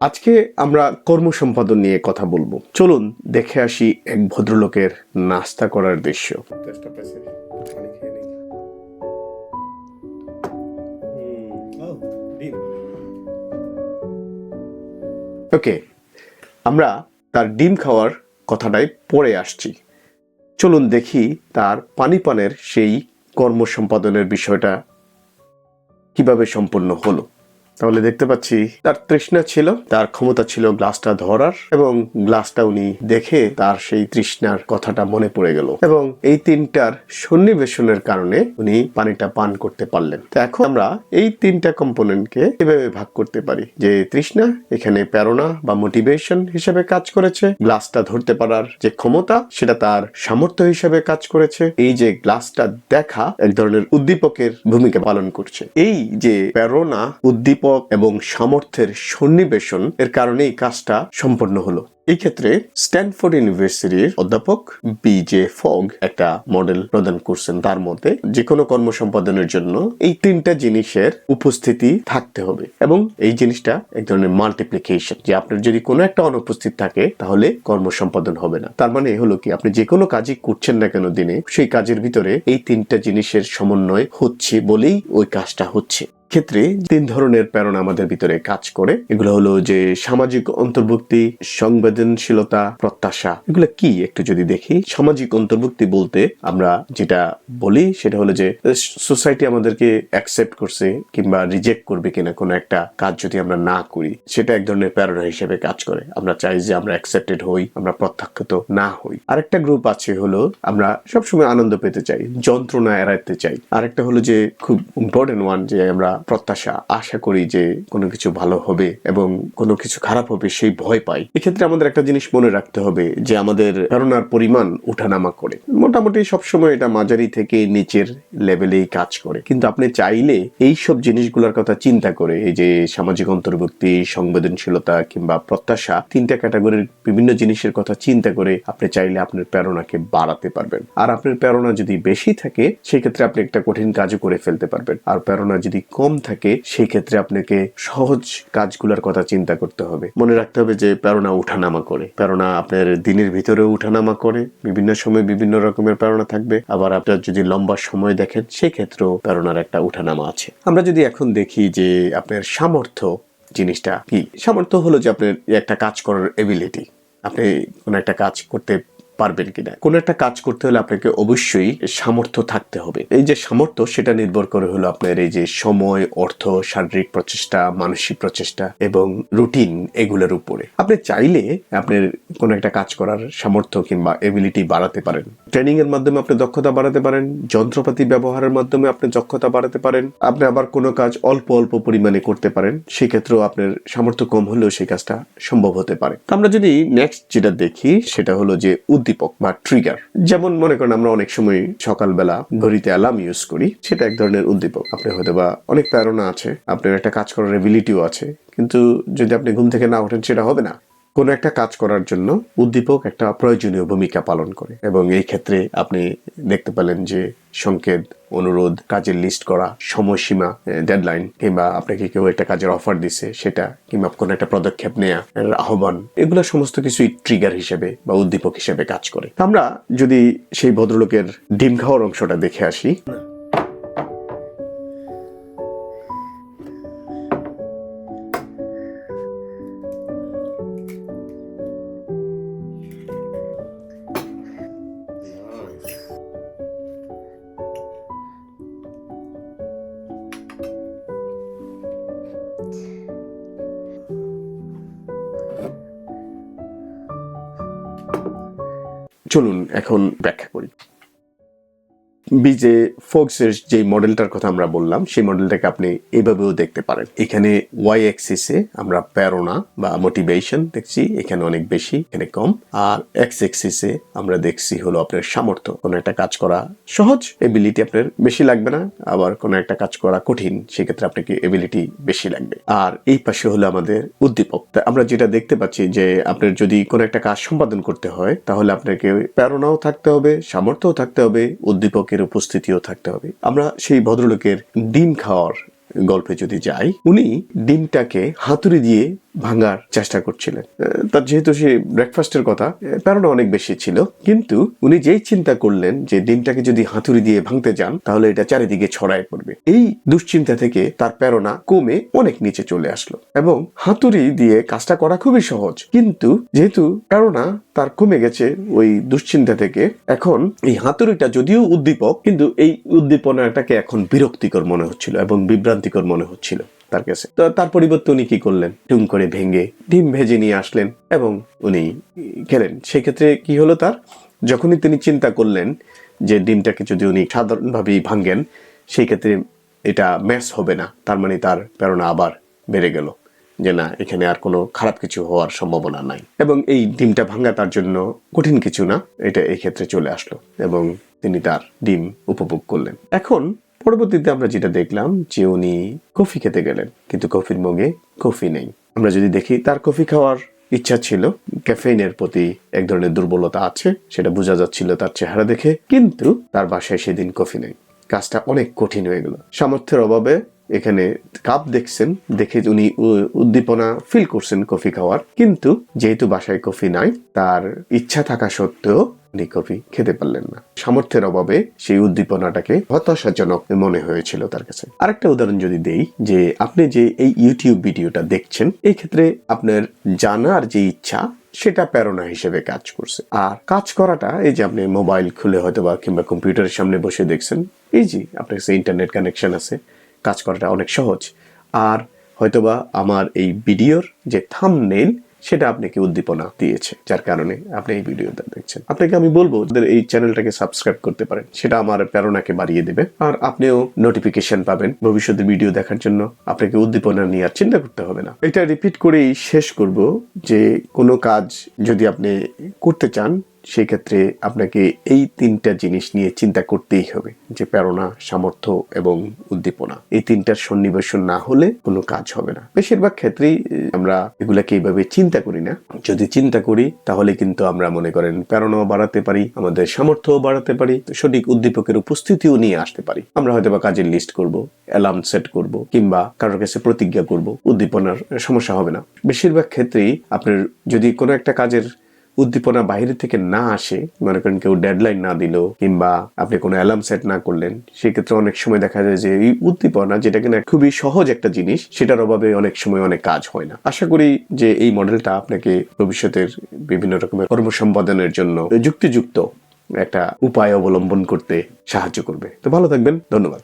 আজকে আমরা কর্ম সম্পাদন নিয়ে কথা বলব। চলুন দেখে আসি এক ভদ্রলোকের নাস্তা করার দৃশ্য। ওকে আমরা তার ডিম খাওয়ার কথাটাই পরে আসছি। চলুন দেখি তার পানি পানের সেই কর্ম সম্পাদনের বিষয়টা কীভাবে সম্পন্ন হলো। তাহলে দেখতে পাচ্ছি তার তৃষ্ণা ছিল, তার ক্ষমতা ছিল গ্লাসটা ধরার এবং গ্লাসটা উনি দেখে তার সেই তৃষ্ণার কথাটা মনে পড়ে গেল এবং এই তিনটার সন্নিবেশনের কারণে উনি পানিটা পান করতে পারলেন। তো এখন আমরা এই তিনটা কম্পোনেন্টকে কীভাবে ভাগ করতে পারি যে তৃষ্ণা এখানে প্রেরণা বা মোটিভেশন হিসেবে কাজ করেছে, গ্লাসটা ধরতে পারার যে ক্ষমতা সেটা তার সামর্থ্য হিসেবে কাজ করেছে, এই যে গ্লাসটা দেখা এক ধরনের উদ্দীপকের ভূমিকা পালন করছে। এই যে প্রেরণা, উদ্দীপক এবং সামর্থ্যের সন্নিবেশন এর কারণে এই কাজটা সম্পন্ন হলো। এই ক্ষেত্রে স্ট্যানফোর্ড ইউনিভার্সিটির অধ্যাপক বি জে ফগ একটা মডেল প্রদান করছেন। তার মতে যে কোনো কর্ম সম্পাদনের জন্য এই তিনটা জিনিসের উপস্থিতি থাকতে হবে। এবং এই জিনিসটা এক ধরনের মাল্টিপ্লিকেশন যে আপনার যদি কোনো একটা অনুপস্থিত থাকে, তাহলে কর্ম সম্পাদন হবে না। তার মানে হলো কি, আপনি যে কোনো কাজই করছেন না কেন দিনে, সেই কাজের ভিতরে এই তিনটা জিনিসের সমন্বয় হচ্ছে বলেই ওই কাজটা হচ্ছে। ক্ষেত্রে তিন ধরনের প্রেরণা আমাদের ভিতরে কাজ করে। এগুলো হলো যে সামাজিক অন্তর্ভুক্তি সংবেদনশীলতা প্রত্যাশা, এগুলো কি? একটু যদি দেখি। সামাজিক অন্তর্ভুক্তি বলতে আমরা যেটা বলি সেটা হলো যে, সোসাইটি আমাদেরকে অ্যাকসেপ্ট করছে কিংবা রিজেক্ট করবে কিনা কোনো একটা কাজ যদি আমরা না করি, সেটা এক ধরনের প্রেরণা হিসেবে কাজ করে। আমরা চাই যে আমরা অ্যাকসেপ্টেড হই, আমরা প্রত্যাখ্যাত না হই। আরেকটা গ্রুপ আছে হলো, আমরা সবসময় আনন্দ পেতে চাই, যন্ত্রণা এড়াতে চাই। আরেকটা হলো যে, খুব ইম্পর্টেন্ট ওয়ান যে, আমরা প্রত্যাশা, আশা করি যে কোনো কিছু ভালো হবে এবং কোনো কিছু খারাপ হবে, সেই ভয় পাই। এক্ষেত্রে আমাদের একটা জিনিস মনে রাখতে হবে যে আমাদের প্রেরণার পরিমাণ ওঠানামা করে। মোটামুটি সবসময় এটা মাঝারি থেকে নিচের লেভেলেই কাজ করে। কিন্তু আপনি চাইলে এই সব জিনিসগুলোর কথা চিন্তা করে, এই যে সামাজিক অন্তর্ভুক্তি, সংবেদনশীলতা কিংবা প্রত্যাশা, তিনটা ক্যাটাগরির বিভিন্ন জিনিসের কথা চিন্তা করে আপনি চাইলে আপনার প্রেরণাকে বাড়াতে পারবেন। আর আপনার প্রেরণা যদি বেশি থাকে সেই ক্ষেত্রে আপনি একটা কঠিন কাজও করে ফেলতে পারবেন। আর প্রেরণা যদি কম থাকে সেই ক্ষেত্রে আপনাকে সহজ কাজগুলোর কথা চিন্তা করতে হবে। মনে রাখতে হবে যে প্রেরণা উঠানামা করে। প্রেরণা আপনার দিনের ভিতরে ওঠানামা করে, বিভিন্ন সময় বিভিন্ন রকমের প্রেরণা থাকবে। আবার আপনার যদি লম্বা সময় দেখেন, সেক্ষেত্রেও প্রেরণার একটা উঠানামা আছে। আমরা যদি এখন দেখি যে আপনার সামর্থ্য জিনিসটা কি? সামর্থ্য হলো যে আপনার একটা কাজ করার এবিলিটি আপনি কোনো একটা কাজ করতে পারবেন কিনা। কোন একটা কাজ করতে হলে আপনাকে অবশ্যই সামর্থ্য থাকতে হবে। এই যে সামর্থ্য, সেটা নির্ভর করে হলো আপনার এই যে সময়, অর্থ, শারীরিক প্রচেষ্টা, মানসিক প্রচেষ্টা এবং রুটিন এগুলোর উপরে। আপনি চাইলে আপনার কোন একটা কাজ করার সামর্থ্য কিংবা এবিলিটি বাড়াতে পারেন। ট্রেনিং এর মাধ্যমে আপনি দক্ষতা বাড়াতে পারেন। যন্ত্রপাতি ব্যবহারের মাধ্যমে আপনি দক্ষতা বাড়াতে পারেন। আপনি আবার কোনো কাজ অল্প অল্প পরিমাণে করতে পারেন। সেক্ষেত্রেও আপনার সামর্থ্য কম হলেও সেই কাজটা সম্ভব হতে পারে। আমরা যদি নেক্সট যেটা দেখি, সেটা হলো যে উদ্দীপক বা ট্রিগার যেমন মনে করেন আমরা অনেক সময় সকালবেলা ঘড়িতে অ্যালার্ম ইউজ করি, সেটা এক ধরনের উদ্দীপক। আপনি হয়তো বা অনেক প্রেরণা আছে, আপনার একটা কাজ করার এবিলিটিও আছে, কিন্তু যদি আপনি ঘুম থেকে না ওঠেন সেটা হবে না। কোনো একটা কাজ করার জন্য উদ্দীপক একটা প্রয়োজনীয় ভূমিকা পালন করে। এবং এই ক্ষেত্রে আপনি দেখতে পেলেন যে সংকেত, অনুরোধ, কাজের লিস্ট করা, সময়সীমা ডেডলাইন কিংবা আপনাকে কেউ একটা কাজের অফার দিছে, সেটা, কিংবা কোনো একটা পদক্ষেপ নেয়া আহ্বান, এগুলো সমস্ত কিছুই ট্রিগার হিসেবে বা উদ্দীপক হিসেবে কাজ করে। আমরা যদি সেই ভদ্রলোকের ডিম খাওয়ার অংশটা দেখে আসি। চলুন এখন ব্যাখ্যা করি। বিজে ফোক্সের যে মডেলটার কথা আমরা বললাম, সেই মডেলটাকে আপনি এভাবেও দেখতে পারেন। এখানে ওয়াই অ্যাক্সিসে আমরা প্যারোনা বা মোটিভেশন দেখছি, এখানে অনেক বেশি, এখানে কম। আর এক্স অ্যাক্সিসে আমরা দেখছি হলো আপনার সামর্থ্য। কোনো একটা কাজ করা সহজ, এবিলিটি আপনার বেশি লাগবে না, আবার কোনো একটা কাজ করা কঠিন, সেক্ষেত্রে আপনাকে এবিলিটি বেশি লাগবে। আর এই পাশে হলো আমাদের উদ্দীপক। আমরা যেটা দেখতে পাচ্ছি যে আপনার যদি কোনো একটা কাজ সম্পাদন করতে হয়, তাহলে আপনাকে প্রেরণাও থাকতে হবে, সামর্থ্যও থাকতে হবে উদ্দীপকের উপস্থিতিও থাকতে হবে। আমরা সেই ভদ্রলোকের ডিম খাওয়ার গল্পে যদি যাই, উনি ডিমটাকে হাতুড়ি দিয়ে ভাঙার চেষ্টা করছিলেন। তার যেহেতু সে ব্রেকফাস্টের কথা প্রেরণা অনেক বেশি ছিল। কিন্তু উনি যেই চিন্তা করলেন যে ডিমটাকে যদি হাতুড়ি দিয়ে ভাঙতে যান, তাহলে এটা চারিদিকে ছড়ায় পড়বে। এই দুশ্চিন্তা থেকে তার প্রেরণা কমে অনেক নিচে চলে আসলো। এবং হাতুড়ি দিয়ে কাজটা করা খুবই সহজ। কিন্তু যেহেতু প্রেরণা তার কমে গেছে ওই দুশ্চিন্তা থেকে, এখন এই হাতুড়িটা যদিও উদ্দীপক, কিন্তু এই উদ্দীপনাটাকে এখন বিরক্তিকর মনে হচ্ছিল এবং বিভ্রান্তিকর মনে হচ্ছিল। তার কাছে। তো তার পরিবর্তে উনি কি করলেন? টুম করে ভেঙে ডিম ভেজে নিয়ে আসলেন এবং উনি খেলেন। সেক্ষেত্রে কি হলো তার? যখনই তিনি চিন্তা করলেন যে ডিমটাকে যদি উনি সাধারণভাবেই ভাঙ্গেন সেই ক্ষেত্রে এটা ম্যাচ হবে না। তার মানে তার প্রেরণা আবার বেড়ে গেল যে না, এখানে আর কোনো খারাপ কিছু হওয়ার সম্ভাবনা নাই। এবং এই ডিমটা ভাঙ্গা তার জন্য কঠিন কিছু না, এটা এই ক্ষেত্রে চলে আসলো এবং তিনি তার ডিম উপভোগ করলেন। এখন পরবর্তীতে আমরা যেটা দেখলাম যে উনি কফি খেতে গেলেন, কিন্তু কফির মগে কফি নেই। আমরা যদি দেখি, তার কফি খাওয়ার ইচ্ছা ছিল, ক্যাফেইনের প্রতি এক ধরনের দুর্বলতা আছে, সেটা বোঝা যাচ্ছিল তার চেহারা দেখে, কিন্তু তার বাসায় সেদিন কফি নেই। কাজটা অনেক কঠিন হয়ে গেল। সামর্থ্যের অভাবে এখানে কাপ দেখছেন, দেখে উনি উদ্দীপনা ফিল করছেন কফি খাওয়ার। কিন্তু যেহেতু বাসায় কফি নাই, তার ইচ্ছা থাকা সত্ত্বেও উনি কফি খেতে পারলেন না। সামর্থ্যের অভাবে সেই উদ্দীপনাটাকে হতাশাজনক মনে হয়েছিল তার কাছে। আরেকটা উদাহরণ যদি দেই, যে আপনি যে এই ইউটিউব ভিডিওটা দেখছেন, এই ক্ষেত্রে আপনার জানার যে ইচ্ছা, সেটা প্রেরণা হিসেবে কাজ করছে। আর কাজ করাটা, এই যে আপনি মোবাইল খুলে হয়তো বা কিংবা কম্পিউটারের সামনে বসে দেখছেন, এই যে আপনার কাছে ইন্টারনেট কানেকশন আছে কাজ করাটা অনেক সহজ। আর হয়তোবা আমার এই ভিডিওর যে থাম থামনেল সেটা আপনাকে উদ্দীপনা দিয়েছে, যার কারণে আপনি এই ভিডিওটা দেখছেন। আপনাকে আমি বলব যে এই চ্যানেলটাকে সাবস্ক্রাইব করতে পারেন, সেটা আমার প্রেরণাকে বাড়িয়ে দেবে। আর আপনিও নোটিফিকেশন পাবেন ভবিষ্যতে ভিডিও দেখার জন্য। আপনাকে উদ্দীপনা নিয়ে আর চিন্তা করতে হবে না। এটা রিপিট করেই শেষ করব যে কোনো কাজ যদি আপনি করতে চান সেই ক্ষেত্রে আপনাকে এই তিনটা জিনিস নিয়ে চিন্তা করতেই হবে, যে প্রেরণা, সামর্থ্য এবং উদ্দীপনা। এই তিনটার সন্নিবেশন না হলে কোনো কাজ হবে না। বেশিরভাগ ক্ষেত্রেই আমরা এগুলাকে এইভাবে চিন্তা করি না। যদি চিন্তা করি, তাহলে কিন্তু আমরা মনে করেন প্রেরণাও বাড়াতে পারি, আমাদের সামর্থ্যও বাড়াতে পারি, সঠিক উদ্দীপকের উপস্থিতিও নিয়ে আসতে পারি। আমরা হয়তো বা কাজের লিস্ট করব অ্যালার্ম সেট করব, কিংবা কারোর কাছে প্রতিজ্ঞা করব, উদ্দীপনার সমস্যা হবে না। বেশিরভাগ ক্ষেত্রেই আপনার যদি কোনো একটা কাজের উদ্দীপনা বাইরে থেকে না আসে, মনে করেন কেউ ডেডলাইন না দিল, কিংবা আপনি কোনো অ্যালার্ম সেট না করলেন, সেক্ষেত্রে অনেক সময় দেখা যায় যে এই উদ্দীপনা যেটা কিনা খুবই সহজ একটা জিনিস, সেটার অভাবে অনেক সময় অনেক কাজ হয় না। আশা করি যে এই মডেলটা আপনাকে ভবিষ্যতের বিভিন্ন রকমের কর্মসম্পাদনের জন্য যুক্তিযুক্ত একটা উপায় অবলম্বন করতে সাহায্য করবে। তো ভালো থাকবেন, ধন্যবাদ।